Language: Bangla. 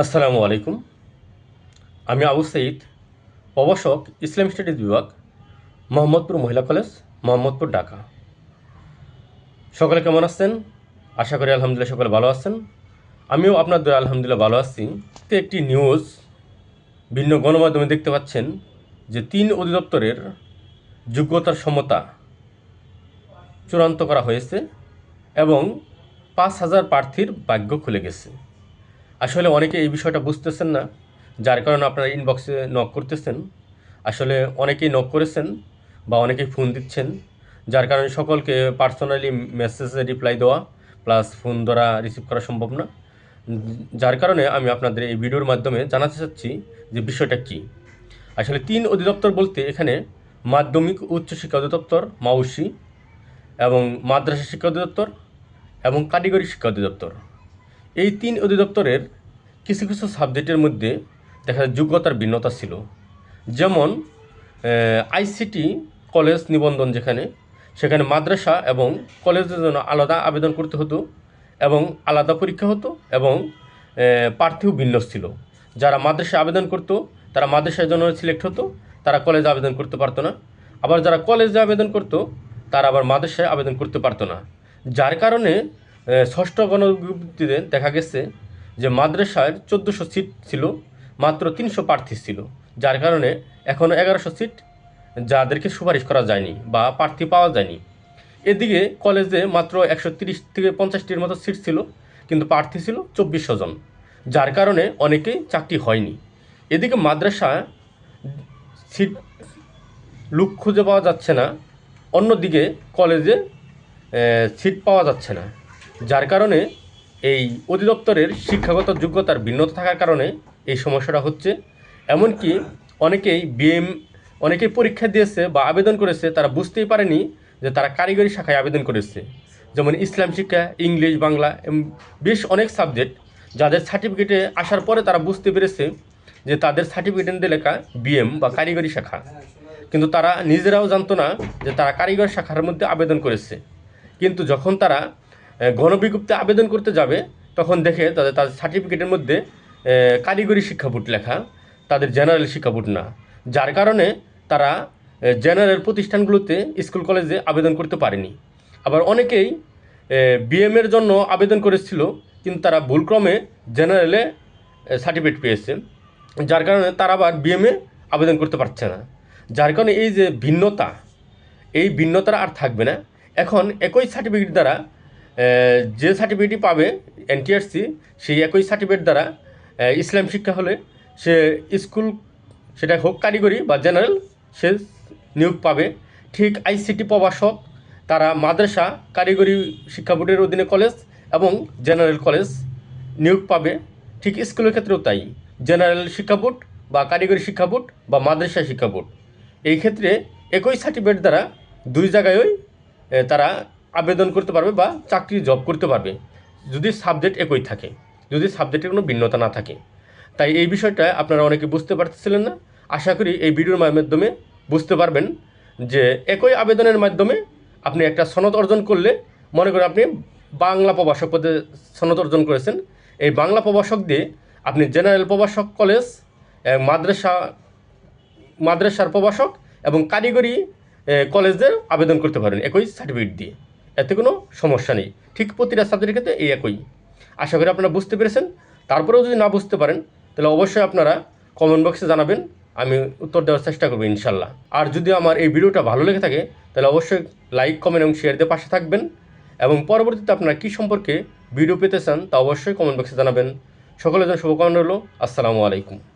আসসালামু আলাইকুম। আমি আবু সঈদ প্রভাষক ইসলাম স্টাডিজ বিভাগ, মোহাম্মদপুর মহিলা কলেজ, মোহাম্মদপুর ঢাকা। সকলে কেমন আছেন? আশা করি আলহামদুলিল্লাহ সকলে ভালো আছেন। আমিও আপনার দয়া আলহামদুলিল্লাহ ভালো আছি। তো একটি নিউজ, ভিন্ন গণমাধ্যমে দেখতে পাচ্ছেন যে তিন অধিদপ্তরের যোগ্যতার সমতা চূড়ান্ত করা হয়েছে এবং পাঁচ হাজার প্রার্থীর ভাগ্য খুলে গেছে। আসলে অনেকে এই বিষয়টা বুঝতেছেন না, যার কারণে আপনারা ইনবক্সে নক করতেছেন। আসলে অনেকেই নক করেছেন বা অনেকেই ফোন দিচ্ছেন, যার কারণে সকলকে পার্সোনালি মেসেজে রিপ্লাই দেওয়া প্লাস ফোন দ্বারা রিসিভ করা সম্ভব না। যার কারণে আমি আপনাদের এই ভিডিওর মাধ্যমে জানাতে চাচ্ছি যে বিষয়টা কী। আসলে তিন অধিদপ্তর বলতে এখানে মাধ্যমিক উচ্চশিক্ষা অধিদপ্তর, মাউসি এবং মাদ্রাসা শিক্ষা অধিদপ্তর এবং কারিগরি শিক্ষা অধিদপ্তর। এই তিন অধিদপ্তরের কিছু কিছু সাবজেক্টের মধ্যে দেখা যায় যোগ্যতার ভিন্নতা ছিল। যেমন আইসিটি কলেজ নিবন্ধন যেখানে, সেখানে মাদ্রাসা এবং কলেজের জন্য আলাদা আবেদন করতে হতো এবং আলাদা পরীক্ষা হতো এবং প্রার্থীও ভিন্ন ছিল। যারা মাদ্রাসায় আবেদন করতো, তারা মাদ্রাসার জন্য সিলেক্ট হতো, তারা কলেজে আবেদন করতে পারতো না। আবার যারা কলেজে আবেদন করতো, তারা আবার মাদ্রাসায় আবেদন করতে পারতো না। যার কারণে ষষ্ঠ গণবিজ্ঞপ্তিতে দেখা গেছে যে মাদ্রাসায় চোদ্দোশো সিট ছিল, মাত্র তিনশো প্রার্থী ছিল, যার কারণে এখনও এগারোশো সিট যাদেরকে সুপারিশ করা যায়নি বা প্রার্থী পাওয়া যায়নি। এদিকে কলেজে মাত্র একশো তিরিশ থেকে পঞ্চাশটির মতো সিট ছিল, কিন্তু প্রার্থী ছিল চব্বিশশো জন, যার কারণে অনেকেই চাকরি হয়নি। এদিকে মাদ্রাসা সিট লুক খুঁজে পাওয়া যাচ্ছে না, অন্যদিকে কলেজে সিট পাওয়া যাচ্ছে না। যার কারণে এই অধিদপ্তরের শিক্ষাগত যোগ্যতার ভিন্নতা থাকার কারণে এই সমস্যাটা হচ্ছে। এমনকি অনেকেই বিএম, অনেকেই পরীক্ষা দিয়েছে বা আবেদন করেছে, তারা বুঝতেই পারেনি যে তারা কারিগরি শাখায় আবেদন করেছে। যেমন ইসলাম শিক্ষা, ইংলিশ, বাংলা বেশ অনেক সাবজেক্ট যাদের সার্টিফিকেটে আসার পরে তারা বুঝতে পেরেছে যে তাদের সার্টিফিকেটে লেখা বিএম বা কারিগরি শাখা। কিন্তু তারা নিজেরাও জানতো না যে তারা কারিগর শাখার মধ্যে আবেদন করেছে। কিন্তু যখন তারা গণবিজ্ঞপ্তি আবেদন করতে যাবে, তখন দেখে তাদের তাদের সার্টিফিকেটের মধ্যে কারিগরি শিক্ষা বোর্ড লেখা, তাদের জেনারেল শিক্ষা বোর্ড না। যার কারণে তারা জেনারেল প্রতিষ্ঠানগুলোতে স্কুল কলেজে আবেদন করতে পারেনি। আবার অনেকেই বিএমের জন্য আবেদন করেছিল, কিন্তু তারা ভুলক্রমে জেনারেলে সার্টিফিকেট পেয়েছে। যার কারণে তারা আবার বিএমএ আবেদন করতে পারছে না। যার কারণে এই যে ভিন্নতা, এই ভিন্নতা আর থাকবে না। এখন একই সার্টিফিকেট দ্বারা যে সার্টিফিকেটই পাবে এনটিআরসি সেই একই সার্টিফিকেট দ্বারা ইসলাম শিক্ষা হলে সে স্কুল সেটা হোক কারিগরি বা জেনারেল, সে নিয়োগ পাবে। ঠিক আইসিটি প্রভাষক, তারা মাদ্রাসা, কারিগরি শিক্ষা বোর্ডের অধীনে কলেজ এবং জেনারেল কলেজ নিয়োগ পাবে। ঠিক স্কুলের ক্ষেত্রেও তাই। জেনারেল শিক্ষা বোর্ড বা কারিগরি শিক্ষা বোর্ড বা মাদ্রাসা শিক্ষা বোর্ড। এই ক্ষেত্রে একই সার্টিফিকেট দ্বারা দুই জায়গায়ই তারা আবেদন করতে পারবে বা চাকরি জব করতে পারবে, যদি সাবজেক্ট একই থাকে, যদি সাবজেক্টের কোনো ভিন্নতা না থাকে। তাই এই বিষয়টা আপনারা অনেকে বুঝতে পারতেছিলেন না। আশা করি এই ভিডিওর মাধ্যমে বুঝতে পারবেন যে একই আবেদনের মাধ্যমে আপনি একটা সনদ অর্জন করলে, মনে করেন আপনি বাংলা প্রভাষক পদে সনদ অর্জন করেছেন। এই বাংলা প্রভাষক দিয়ে আপনি জেনারেল প্রভাষক, কলেজ মাদ্রাসা, মাদ্রাসার প্রভাষক এবং কারিগরি কলেজদের আবেদন করতে পারেন একই সার্টিফিকেট দিয়ে। এতে কোনো সমস্যা নেই। ঠিক প্রতিটা সাবজেক্টের ক্ষেত্রে এই একই। আশা করি আপনারা বুঝতে পেরেছেন। তারপরেও যদি না বুঝতে পারেন, তাহলে অবশ্যই আপনারা কমেন্ট বক্সে জানাবেন। আমি উত্তর দেওয়ার চেষ্টা করব ইনশাল্লাহ। আর যদি আমার এই ভিডিওটা ভালো লেগে থাকে, তাহলে অবশ্যই লাইক কমেন্ট এবং শেয়ার দিয়ে পাশে থাকবেন। এবং পরবর্তীতে আপনারা কী সম্পর্কে ভিডিও পেতে চান, তা অবশ্যই কমেন্ট বক্সে জানাবেন। সকলের জন্য শুভকামনা রইল। আসসালামু আলাইকুম।